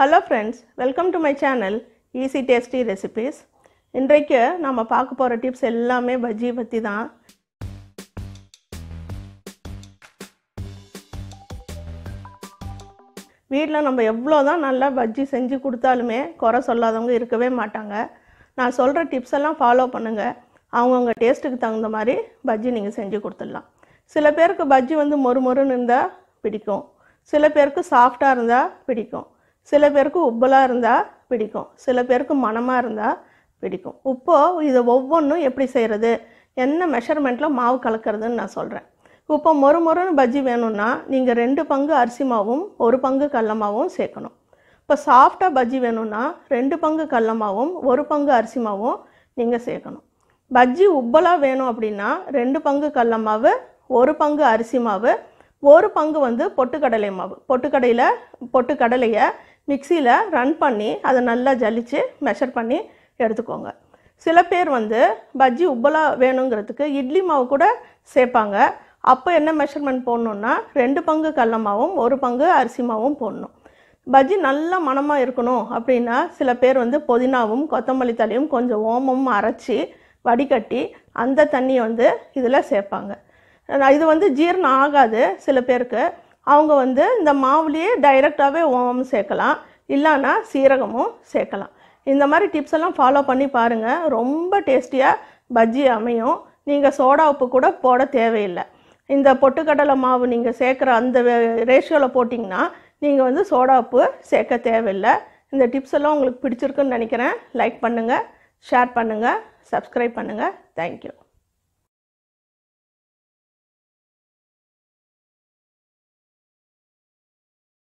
Hello friends welcome to my channel easy tasty recipes இன்றைக்கு நம்ம பார்க்க போகிற டிப்ஸ் எல்லாமே பஜ்ஜி பற்றி தான். வீட்டில் நம்ம எவ்வளோ தான் நல்லா பஜ்ஜி செஞ்சு கொடுத்தாலுமே குறை சொல்லாதவங்க இருக்கவே மாட்டாங்க. நான் சொல்கிற டிப்ஸ் எல்லாம் ஃபாலோ பண்ணுங்கள் அவங்கவுங்க டேஸ்ட்டுக்கு தகுந்த மாதிரி பஜ்ஜி நீங்கள் செஞ்சு கொடுத்துடலாம். சில பேருக்கு பஜ்ஜி வந்து மொறு மொறுன்னு இருந்தால் பிடிக்கும். சில பேருக்கு சாஃப்டாக இருந்தால் பிடிக்கும். சில பேருக்கு உப்பலாக இருந்தால் பிடிக்கும். சில பேருக்கு மணமாக இருந்தால் பிடிக்கும். இப்போது இதை ஒவ்வொன்றும் எப்படி செய்கிறது என்ன மெஷர்மெண்ட்டில் மாவு கலக்கிறதுன்னு நான் சொல்கிறேன் இப்போ மொறு மொறுன்னு பஜ்ஜி வேணும்னா நீங்கள் ரெண்டு பங்கு அரிசி மாவும் ஒரு பங்கு கடல மாவும் சேர்க்கணும். இப்போ சாஃப்டாக பஜ்ஜி வேணும்னா ரெண்டு பங்கு கடல மாவும் ஒரு பங்கு அரிசி மாவும் நீங்கள் சேர்க்கணும். பஜ்ஜி உப்பலாக வேணும் அப்படின்னா ரெண்டு பங்கு கடல மாவு ஒரு பங்கு அரிசி மாவு ஒரு பங்கு வந்து பொட்டுக்கடலை மாவு. பொட்டுக்கடையில் பொட்டுக்கடலையை மிக்சியில் ரன் பண்ணி அதை நல்லா ஜலித்து மெஷர் பண்ணி எடுத்துக்கோங்க. சில பேர் வந்து பஜ்ஜி உப்பலாக வேணுங்கிறதுக்கு இட்லி மாவு கூட சேர்ப்பாங்க. அப்போ என்ன மெஷர்மெண்ட் போடணுன்னா ரெண்டு பங்கு கடல மாவும் ஒரு பங்கு அரிசி மாவும் போடணும். பஜ்ஜி நல்ல மணமாக இருக்கணும் அப்படின்னா சில பேர் வந்து புதினாவும் கொத்தமல்லி தலையும் கொஞ்சம் ஓமமும் அரைச்சி வடிகட்டி அந்த தண்ணியை வந்து இதில் சேர்ப்பாங்க. இது வந்து ஜீரணம் ஆகாது சில பேருக்கு. அவங்க வந்து இந்த மாவுலேயே டைரெக்டாகவே ஓமம் சேர்க்கலாம் இல்லைன்னா சீரகமும் சேர்க்கலாம். இந்த மாதிரி டிப்ஸ் எல்லாம் ஃபாலோ பண்ணி பாருங்கள் ரொம்ப டேஸ்டியாக பஜ்ஜி அமையும். நீங்கள் சோடா உப்பு கூட போட தேவையில்லை. இந்த பொட்டுக்கடலை மாவு நீங்கள் சேர்க்குற அந்த ரேஷியோவில் போட்டிங்கன்னா நீங்கள் வந்து சோடா உப்பு சேர்க்க தேவையில்லை. இந்த டிப்ஸ் எல்லாம் உங்களுக்கு பிடிச்சிருக்குன்னு நினைக்கிறேன். லைக் பண்ணுங்கள் ஷேர் பண்ணுங்கள் சப்ஸ்கிரைப் பண்ணுங்கள் தேங்க்யூ